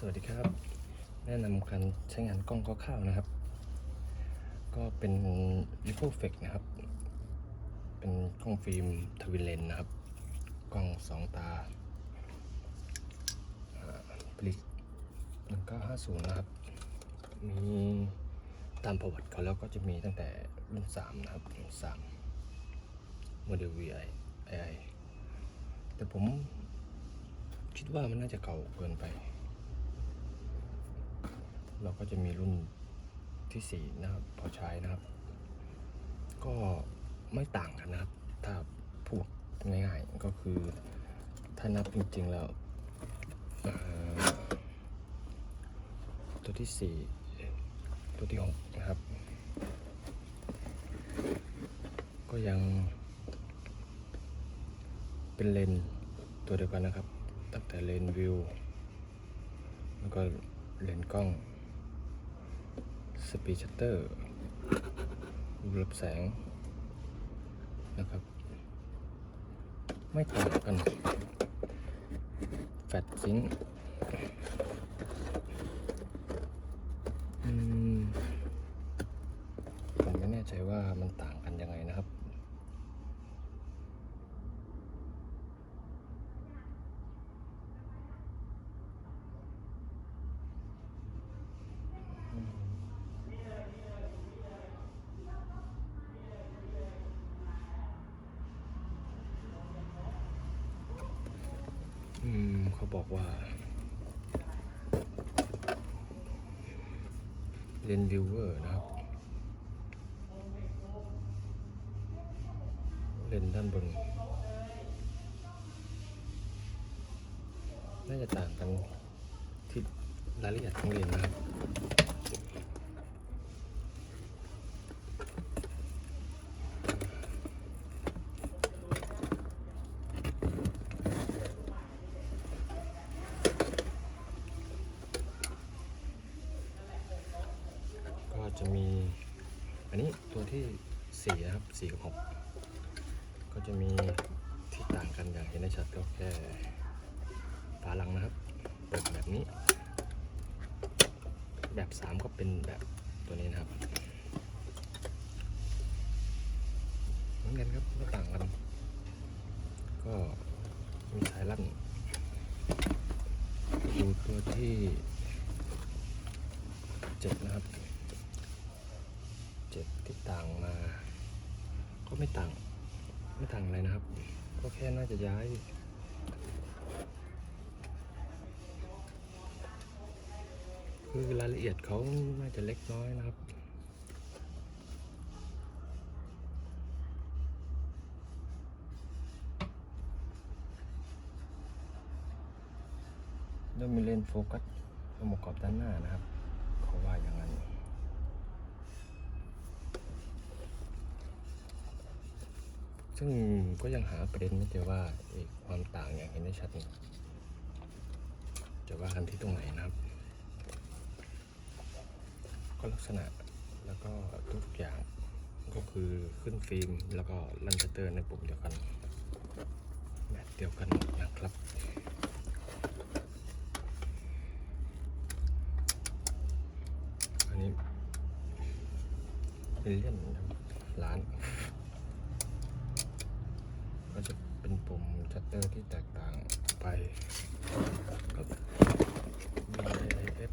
สวัสดีครับ แนะนำการใช้งานกล้องคร่าวๆนะครับ ก็เป็น r i p p l e f e c นะครับ เป็นกล้องฟิล์มทวินเลนส์นะครับ กล้องสองตาอ่าผลิต1950 นะครับ มีตามประวัติเขาแล้วก็จะมีตั้งแต่รุ่น 3 นะครับรุ่น3โมเดล VI AI แต่ผมคิดว่ามันน่าจะเก่าเกินไป เราก็จะมีรุ่นที่ 4 นะครับ พอใช้นะครับ ก็ไม่ต่างกันนะครับ ถ้าพูดง่ายๆก็คือถ้านับจริงๆแล้วตัวที่ 4 ตัวที่ 6 นะครับ ก็ยังเป็นเลนตัวเดียวกันนะครับ ตั้งแต่เลนวิว แล้วก็เลนกล้อง สปีชัตเตอร์รูรับแสงนะครับ ไม่ต่างกัน แฟลชซิงค์อืมผมไม่แน่ใจว่ามันต่างกันยังไงนะครับ อืมเขา บอกว่า เลนวิวเวอร์นะครับ เลนด้านบน น่าจะต่างกันที่รายละเอียดของเลนนะครับ ก็จะมีอันนี้ตัวที่ สี่นะครับสี่กับหกก็จะมีที่ต่างกันอย่างเห็นได้ชัดก็แค่ฝาหลังนะครับ เปิดแบบนี้ แบบสามก็เป็นแบบตัวนี้นะครับเหมือนกันครับไม่ต่างกัน ก็มีสายลั่นดูตัวที่เจ็ดนะครับ ที่ต่างมา ก็ไม่ต่าง ไม่ต่างอะไรนะครับ ก็แค่น่าจะย้ายคือรายละเอียดเขาน่าจะเล็กน้อยนะครับแล้วมีเลนโฟกัสองค์ประกอบด้านหน้านะครับ เขาว่าอย่างนั้น ซึ่งก็ยังหาประเด็นไม่เจอว่าไอ้ความต่างอย่างเห็นได้ชัดนี่จะว่ากันที่ตรงไหนนะครับ ก็ลักษณะแล้วก็ทุกอย่างก็คือขึ้นฟิล์มแล้วก็ลันเตอร์ในปุ่มเดียวกันแบบเดียวกันหมดนะครับอันนี้เป็นเลี่ยนนะครับร้าน ก็จะเป็นปุ่มชัตเต อร์ที่แตกต่างไปกับ VIF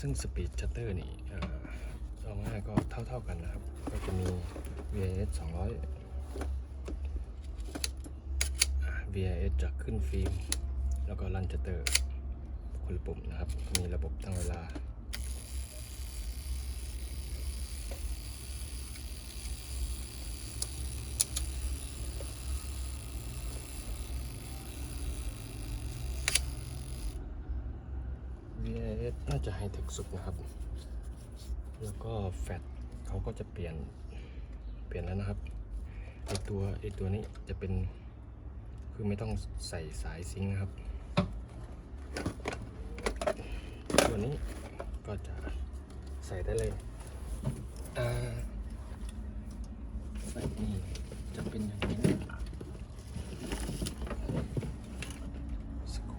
ซึ่งสปีดชัตเตอร์นี่เอ่าง่ายก็เท่าๆกันนะครับ ก็จะมี VIS 200อ่า VIS จะขึ้นฟิล์ม แล้วก็รันชัตเตอร์คนละปุ่มนะครับ มีระบบตั้งเวลา VIS น่า จะไฮเทคสุดนะครับ แล้วก็แฟตเขาก็จะเปลี่ยนเปลี่ยนแล้วนะครับไอตัวไอตัวนี้จะเป็นคือไม่ต้องใส่สายซิงค์นะครับ ตัวนี้ก็จะใส่ได้เลยใส่นี่จะเป็นอย่างนี้สก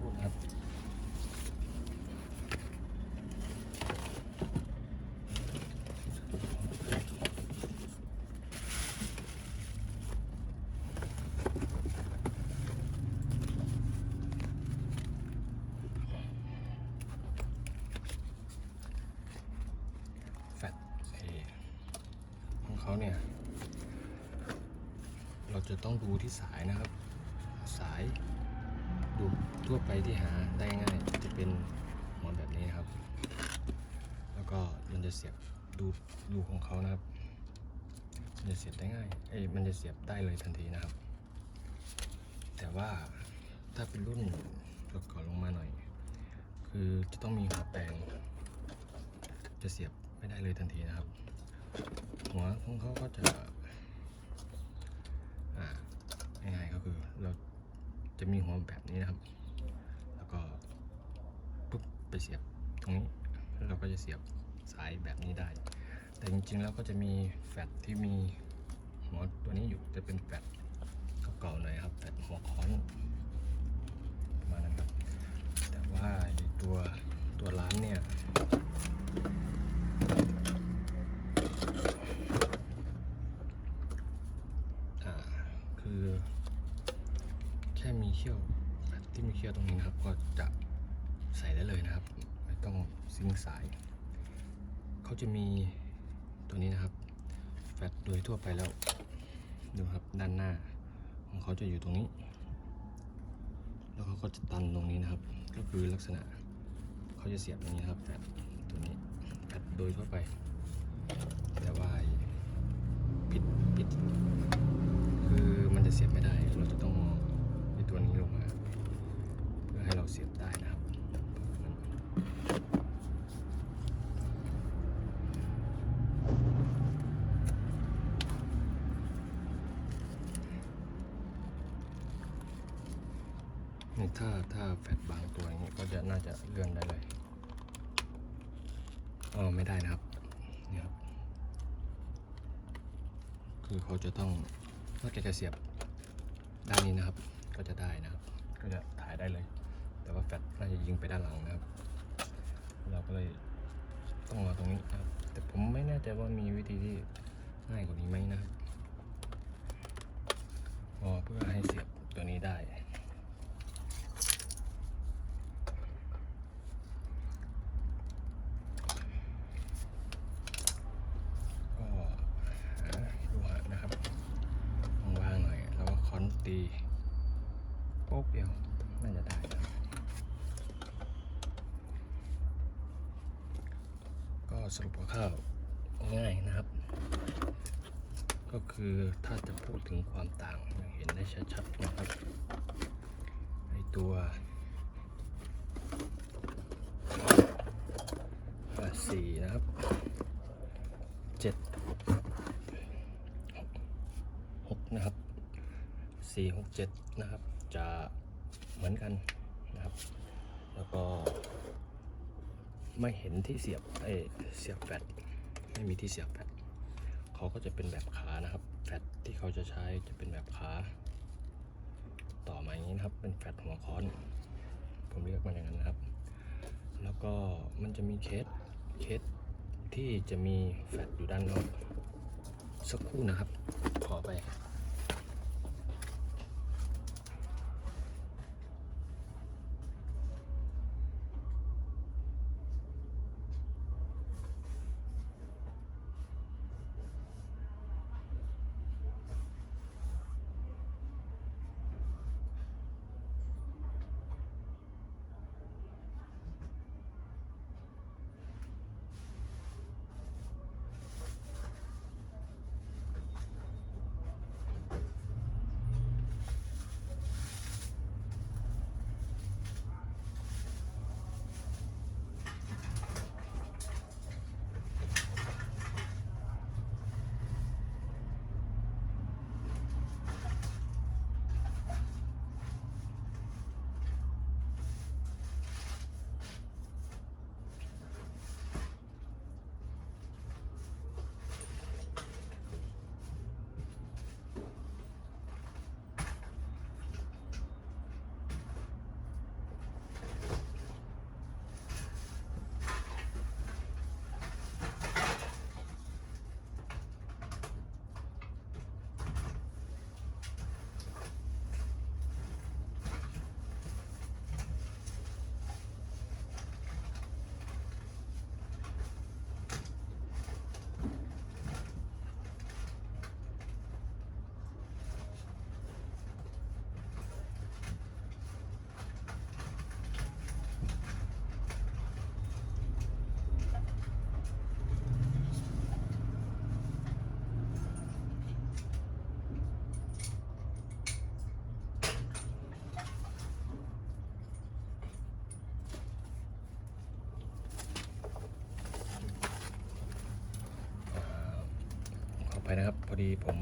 จะต้องดูที่สายนะครับ สายดูทั่วไปที่หา ได้ง่ายจะเป็นหัวแบบนี้นะครับ แล้วก็มันจะเสียบดูดูของเขานะครับ มันจะเสียบได้ง่ายเอ้ยมันจะเสียบได้เลยทันทีนะครับ แต่ว่าถ้าเป็นรุ่นก่อนลงมาหน่อย คือจะต้องมีหัวแปลงจะเสียบไม่ได้เลยทันทีนะครับ หัวของเขาก็จะอ่าง่ายๆก็คือเราจะมีหัวแบบนี้นะครับ เสียบตรงนี้แล้วเราก็จะเสียบสายแบบนี้ได้ แต่จริงๆแล้วก็จะมีแฟลตที่มีหัวตัวนี้อยู่จะเป็นแฟลตเก่าๆหน่อยครับแฟลตหัวค้อนประมาณนั้นครับ แต่ว่าในตัวตัวร้านเนี่ยคือแค่มีเขี้ยวที่มีเขี้ยวตรงนี้นะครับ ก็จะ ใส่ได้เลยนะครับ ไม่ต้องซิงสาย เขาจะมีตัวนี้นะครับ แฟลตโดยทั่วไปแล้วดูครับด้านหน้าของเขาจะอยู่ตรงนี้ แล้วเขาก็จะตันตรงนี้นะครับ ก็คือลักษณะเขาจะเสียบตรงนี้นครับแฟตตัวนี้แฟลตโดยทั่วไป แต่ว่าปิดปิดคือมันจะเสียบไม่ได้ เราจะต้องมีตัวนี้ลงมา เพื่อให้เราเสียบได้นะครับ นี่ ถ้าถ้าแฟตบางตัวอย่างนี้ก็จะน่าจะเลื่อนได้เลยอ๋อไม่ได้นะครับนี่ครับ คือเขาจะต้องถ้าแกจะเสียบด้านนี้นะครับ ก็จะได้นะครับ ก็จะถ่ายได้เลย แต่ว่าแฟตน่าจะยิงไปด้านหลังนะครับ เราก็เลยต้องมาตรงนี้นครับ แต่ผมไม่แน่ใจว่ามีวิธีที่ง่ายกว่านี้ไหมนะครับอ๋อเพื่อให้เสียบตัวนี้ได้ ก็หาดูหานะครับว่างๆหน่อย แล้วก็ค้อน ตีโป๊กเดียวน่าจะได้ครับก็สรุปข้าวง่ายนะครับ ก็คือถ้าจะพูดถึงความต่างเห็นได้ชัดๆนะครับไอตัว 4 6 7 นะครับ จะเหมือนกันนะครับ แล้วก็ไม่เห็นที่เสียบเอ้เสียบแฟตไม่มีที่เสียบแฟตเขาก็จะเป็นแบบขานะครับ แฟตที่เขาจะใช้จะเป็นแบบขา ต่อมาอย่างนี้นะครับ เป็นแฟตหัวค้อน ผมเรียกมันอย่างนั้นนะครับ แล้วก็มันจะมีเคสเคสที่จะมีแฟตอยู่ด้านนอก สักครู่นะครับ ขอไป ไปนะครับ พอดีผม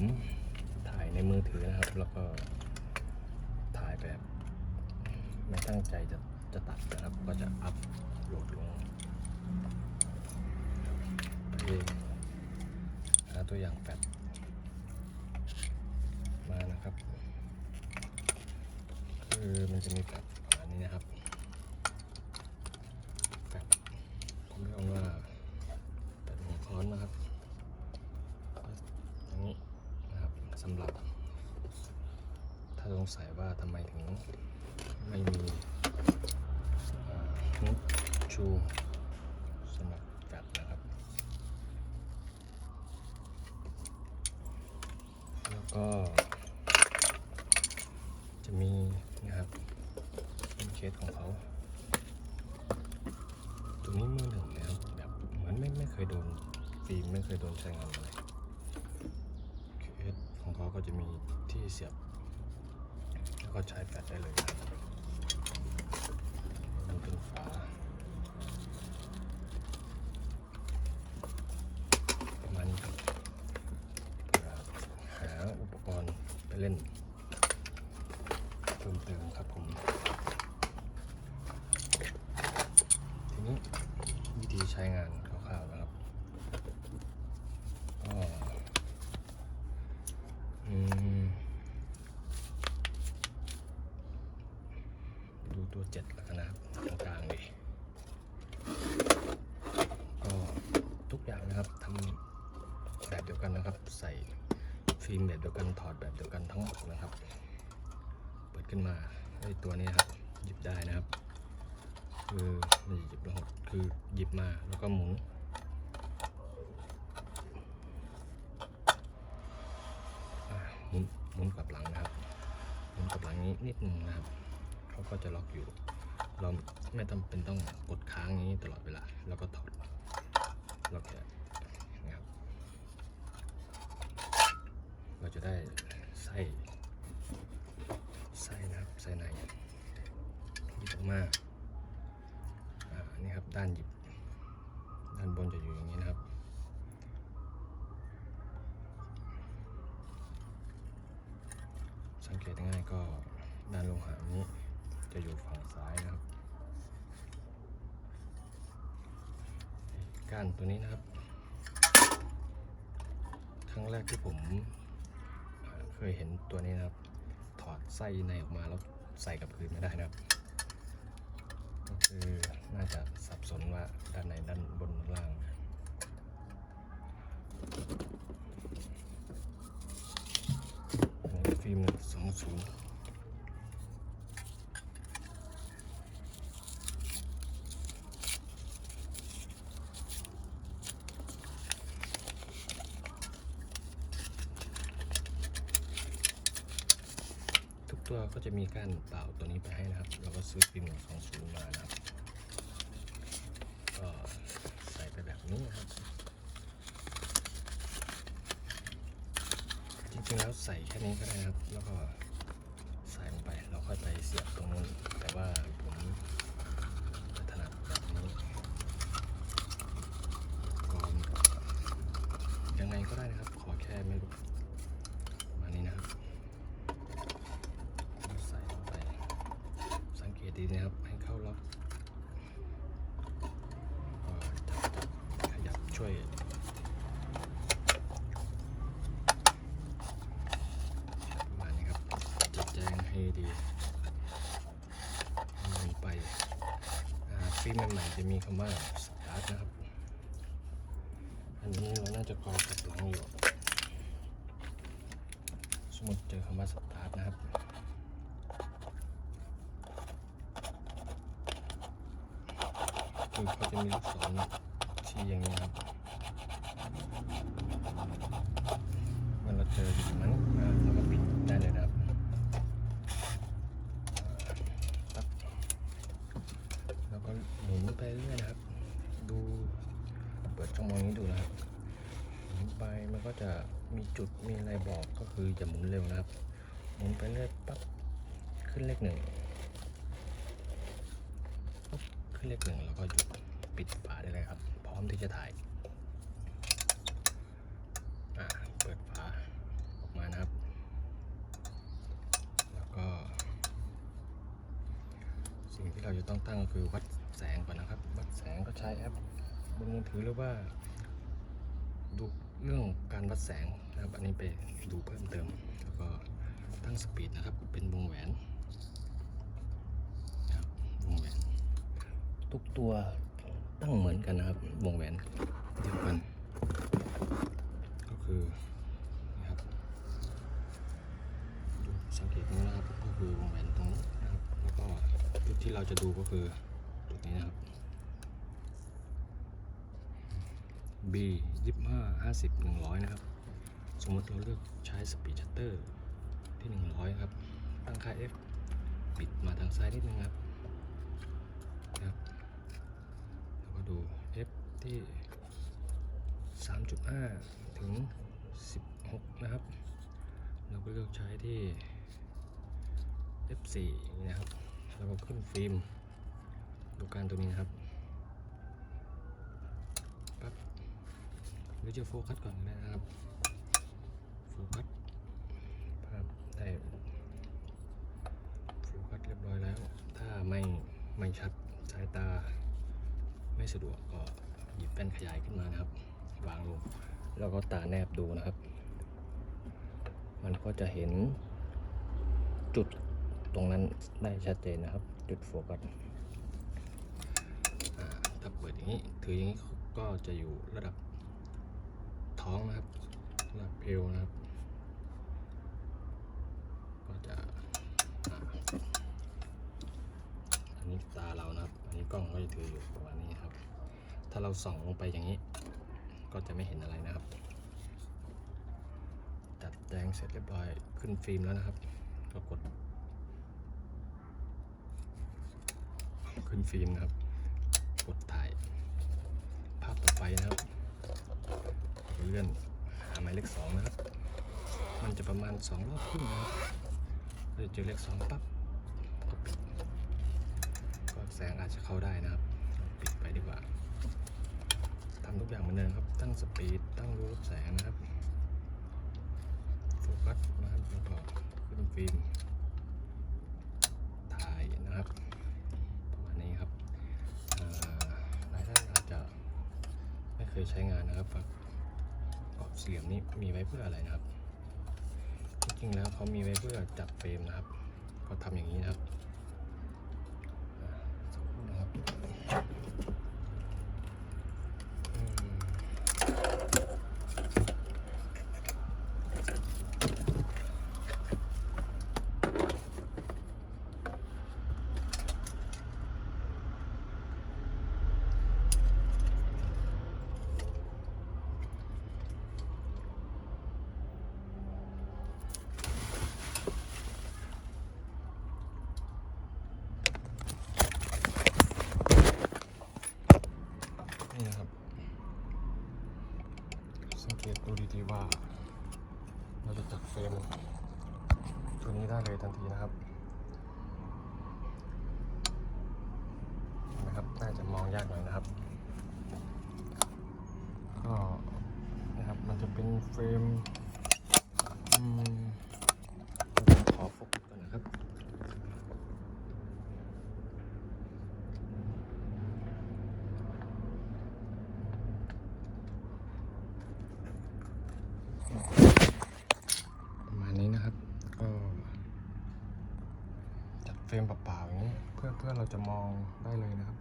ถ่ายในมือถือนะครับ แล้วก็ถ่ายแบบ ไม่ตั้งใจจะจะตัดนะครับ ก็จะอัพโหลดลงไปหาตัวอย่างแฟดมานะครับ คือมันจะมีแฟดระมาณนี้นะครับแฟดผมเรียกว่าแฟดหัวค้อนนะครับ อย่างนี้นะครับสำหรับ ถ้าสงสัยว่าทำไม ถึงไม่มีฮุกชูสำหรับแฟลตนะครับ แล้วก็ จะมีนะครับเป็นเคสของเขาตรงนี้มือหนึ่งนะครับแบบเหมือนไม่ไม่เคยโดนฟิล์มไม่เคยโดนใช้งานอะไรเคสของเขาก็จะมีที่เสียบ ก็ใช้แฟลชได้เลยนะครับมันเป็นฝาประมาณนี้ครับหาอุปกรณ์ไปเล่นเพิ่มเติมครับผม ทีนี้วิธีใช้งานคร่าวๆนะครับ ก็ อืมดูตัวเจ็ดแล้วกันนะครับตรงกลางดิก็ทุกอย่างนะครับทำ แบบเดียวกันนะครับ ใส่ฟิล์มแบบเดียวกันถอดแบบเดียวกันทั้งหมดนะครับ เปิดขึ้นมาไอ้ตัวนี้ครับหยิบได้นะครับ คือมันหยิบแล้วคือหยิบมาแล้วก็หมุนหมุนหมุนกลับหลังนะครับหมุนกลับหลังนี้นิดนึงนะครับเขาก็จะล็อกอยู่ เราไม่จำเป็นต้องกดค้างอย่างนี้ตลอดเวลาแล้วก็ถอดล็อกแค่นะครับ เราจะได้ไส้ไส้นะครับไส้ในหยิบออกมาอ่านี่ครับด้านหยิบ ด้านบนจะอยู่อย่างนี้นะครับสังเกตง่ายก็ด้านโลหะนี้จะอยู่ฝั่งซ้ายนะครับ ก้านตัวนี้นะครับ ครั้งแรกที่ผม ยเห็นตัวนี้นะครับ ถอดไส้ในออกมาแล้วใส่กับพื้นไม่ได้นะครับก็คือน่าจะสับสนว่าด้านในด้านบนด้านล่าง อันนี้ฟิล์มหนึ่งสองศูนย์ทุก ตัวก็จะมีการเป่าตัวนี้ไปให้นะครับ เราก็ซื้อฟิล์มหนึ่งสองศูนย์มานะครับ ก็ใส่ไปแบบนี้นะครับ จริงๆแล้วใส่แค่นี้ก็ได้นะครับ แล้วก็ใส่ลงไป เราค่อยไปเสียบตรงนู้น แต่ว่าผมจะถนัดแบบนี้ก็ยังไงก็ได้นะครับ ขอแค่ไม่รู้ประมาณนี้นะครับแล้วใส่ลงไป สังเกตดีนะครับ ให้เข้าล็อกก็จับจับขยับช่วย ประมาณนี้ครับจัดแจงให้ดีลงไปอ่า ฟิล์มใหม่ๆจะมีคำว่าสตาร์ทนะครับ อันนี้เราน่าจะกรอกกับหลังอยู่ สมมติเจอคำว่าสตาร์ทนะครับคือเขาจะมีลูกศรชี้อย่างนี้ครับ เมื่อเราเจออยู่ตรงนั้น ขหนึ่งขึ้นเลขหนึ่งแล้วก็หยุดปิดฝาได้เลยครับ พร้อมที่จะถ่ายเปิดฝาออกมานะครับ แล้วก็ สิ่งที่เราจะต้องตั้งก็คือวัดแสงก่อนนะครับ วัดแสงก็ใช้แอปบนมือถือหรือว่า ดูเรื่องการวัดแสงนะครับ อันนี้ไปดูเพิ่มเติม แล้วก็ตั้งสปีดนะครับ เป็นวงแหวน ทุกตัวตั้งเหมือนกันนะครับ วงแหวนเดียวกัน ก็คือนะครับดูสังเกตนี้นะครับก็คือวงแหวนตรงนี้นะครับแล้วก็จุดที่เราจะดูก็คือจุดนี้นะครับ B ยี่ห้าห้าสิบหนึ่งร้อยนะครับ สมมติเราเลือกใช้สปีดชัตเตอร์ที่หนึ่งร้อยครับ ตั้งค่า F ปิดมาทางซ้ายนิดนึงครับ แล้วก็ ดู F ที่ 3.5 ถึง 16 นะครับ เราก็เลือกใช้ที่ F4 นะครับ แล้วก็ขึ้นฟิล์ม ดูการตัวนี้นะครับปั๊บหรือจะโฟกัสก่อนก็ได้นะครับ โฟกัสภาพได้โฟกัสเรียบร้อยแล้ว ถ้าไม่ไม่ชัด สะดวกก็หยิบแป้นขยายขึ้นมานะครับ วางลง แล้วก็ตาแนบดูนะครับ มันก็จะเห็นจุดตรงนั้นได้ชัดเจนนะครับ จุดโฟกัสถ้าเปิดอย่างนี้ถืออย่างนี้ก็จะอยู่ระดับท้องนะครับระดับเอวนะครับ ก็จะอันนี้ตาเรานะครับ อันนี้กล้องก็จะถืออยู่ประมาณนี้ครับ ถ้าเราส่องลงไปอย่างนี้ ก็จะไม่เห็นอะไรนะครับจัดแจงเสร็จเรียบร้อยขึ้นฟิล์มแล้วนะครับ ก็กด ขึ้นฟิล์มนะครับ กดถ่าย ภาพต่อไปนะครับเลื่อนหาหมายเลขสองนะครับ มันจะประมาณสองรอบครึ่งนะครับเราจะเจอเลขสองปั๊บก็ปิดก็แสงอาจจะเข้าได้นะครับ ปิดไปดีกว่า ทำทุกอย่างเหมือนเดิมครับ ตั้งสปีด ตั้งรูปแสงนะครับ โฟกัสนะครับแล้วก็ขึ้นฟิล์ม ถ่ายนะครับ ประมาณนี้ครับอ่าหลายท่านอาจจะไม่เคยใช้งานนะครับกรอบสี่เหลี่ยมนี้มีไว้เพื่ออะไรนะครับ จริงๆแล้วเขามีไว้เพื่อจับเฟรมนะครับ ก็ทำอย่างนี้นะครับอ่าสักครู่นะครับอืม นี่นะครับ สังเกตดูดีๆว่า เราจะจัดเฟรมตัวนี้ได้เลยทันทีนะครับเห็นะครับ น่าจะมองยากหน่อยนะครับ ก็นะครับ มันจะเป็นเฟรมอืมผมขอโฟกัสก่อนนะครับ ประมาณนี้นะครับ ก็จัดเฟ รมเปล่าๆอย่างนี้เพื่อเพื่อเราจะมองได้เลยนะครับ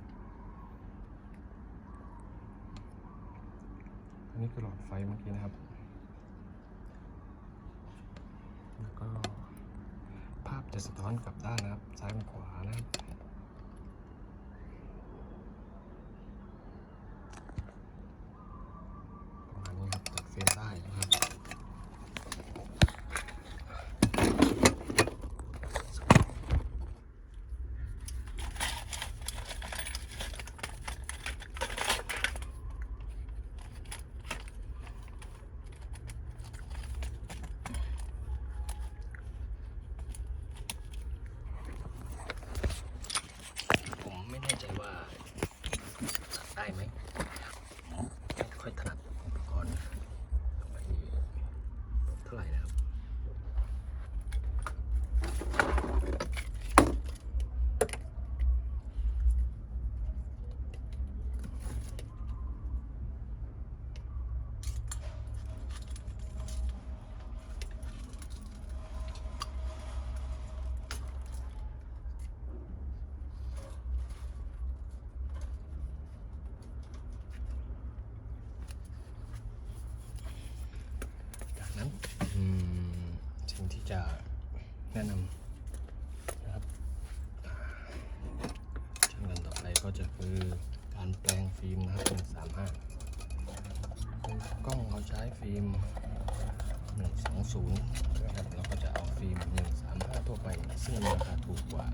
อันนี้คือหลอดไฟเมื่อกี้นะครับ แล้วก็ภาพจะสะท้อนกลับด้านนะครับ ซ้ายมาขวานะครับ จะแนะนำนะครับชั้นกันต่อไปก็จะคือการแปลงฟิล์มนะครับ135กล้องเราใช้ฟิล์ม120นะครับเราก็จะเอาฟิล์ม135ทั่วไป ซึ่งราคาถูกกว่า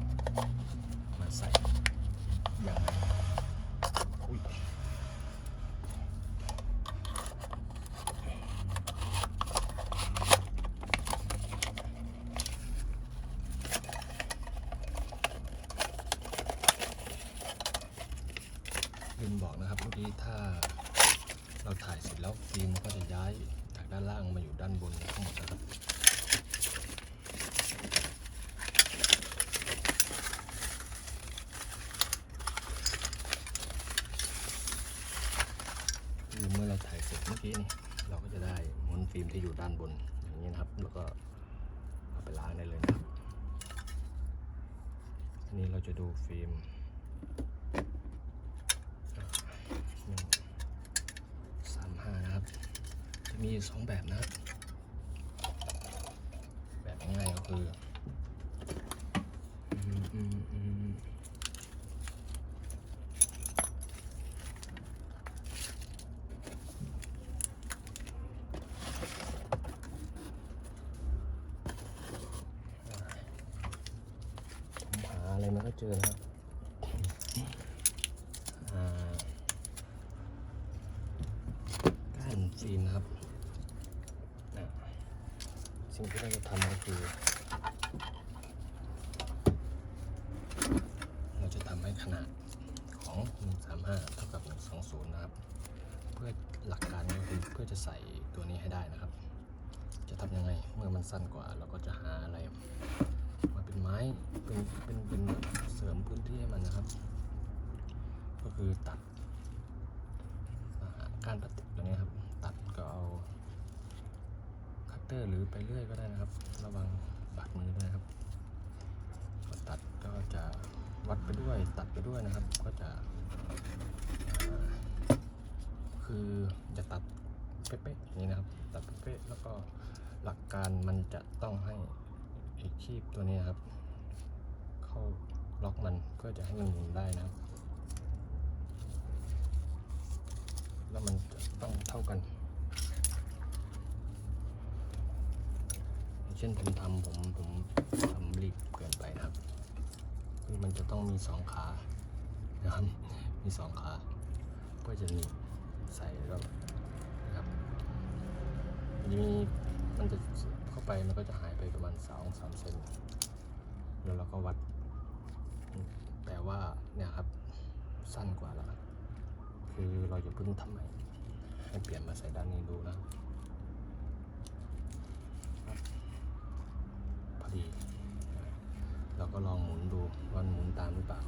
มาใส่อย่างไรอุ้ยลืมบอกนะครับเมื่อกี้ถ้าเราถ่ายเสร็จ แล้วฟิล์มก็จะย้ายจากด้านล่างมาอยู่ด้านบนทั้งหมดนะครับคือเมื่อเราถ่ายเสร็จเมื่อกี้นี่เราก็จะได้ม้วนฟิล์มที่อยู่ด้านบนอย่างนี้นะครับ แล้วก็เอาไปล้างได้เลยนะครับอันนี้เราจะดูฟิล์มหนึ่งสามห้านะครับ จะมี อยู่สองแบบนะครับแบบง่ายๆก็คืออืมอืมอืมผมหาอะไรมันก็เจอนะครับอ่าก้านฟิล์มนะครับอ่า สิ่งที่เราจะทำก็คือ เราจะทำให้ขนาดของ 135 เท่ากับ 120 นะครับ เพื่อหลักการก็คือเพื่อจะใส่ตัวนี้ให้ได้นะครับ จะทำยังไงเมื่อมันสั้นกว่า เราก็จะหาอะไรมาเป็นไม้เป็นเป็นเป็นเสริมพื้นที่ให้มันนะครับ ก็คือตัดอ่าก้านพลาสติกตัวนี้ครับ ตัดก็เอาคัตเตอร์หรือ ไปเรื่อยก็ได้นะครับ ระวังบาดมือด้วยนะครับก็ตัดก็จะวัดไปด้วยตัดไปด้วยนะครับ ก็จะคือจะตัดเป๊ะๆอย่างนี้นะครับ ตัดเป๊ะๆแล้วก็หลักการมันจะต้องให้ไอคีบตัวนี้นะครับ เข้าล็อกมันเพื่อจะให้มันหมุนได้นะครับ แล้วมันจะต้องเท่ากันอย่าง เช่นผมทำผมผมทำรีบเกินไปนะครับคือมันจะต้องมีสองขานะครับมีสองขาเพื่อจะหนีใส่แล้วนะครับมันจะมีมันจะเข้าไปมันก็จะหายไปประมาณสองสามเซนแล้วเราก็วัด แต่ว่าเนี่ยครับสั้นกว่าแล้วคือเราจะพึ่งทำใหม่ให้เปลี่ยนมาใส่ด้านนี้ดูนะ ก็ลองหมุนดูว่าหมุนตามหรือเปล่า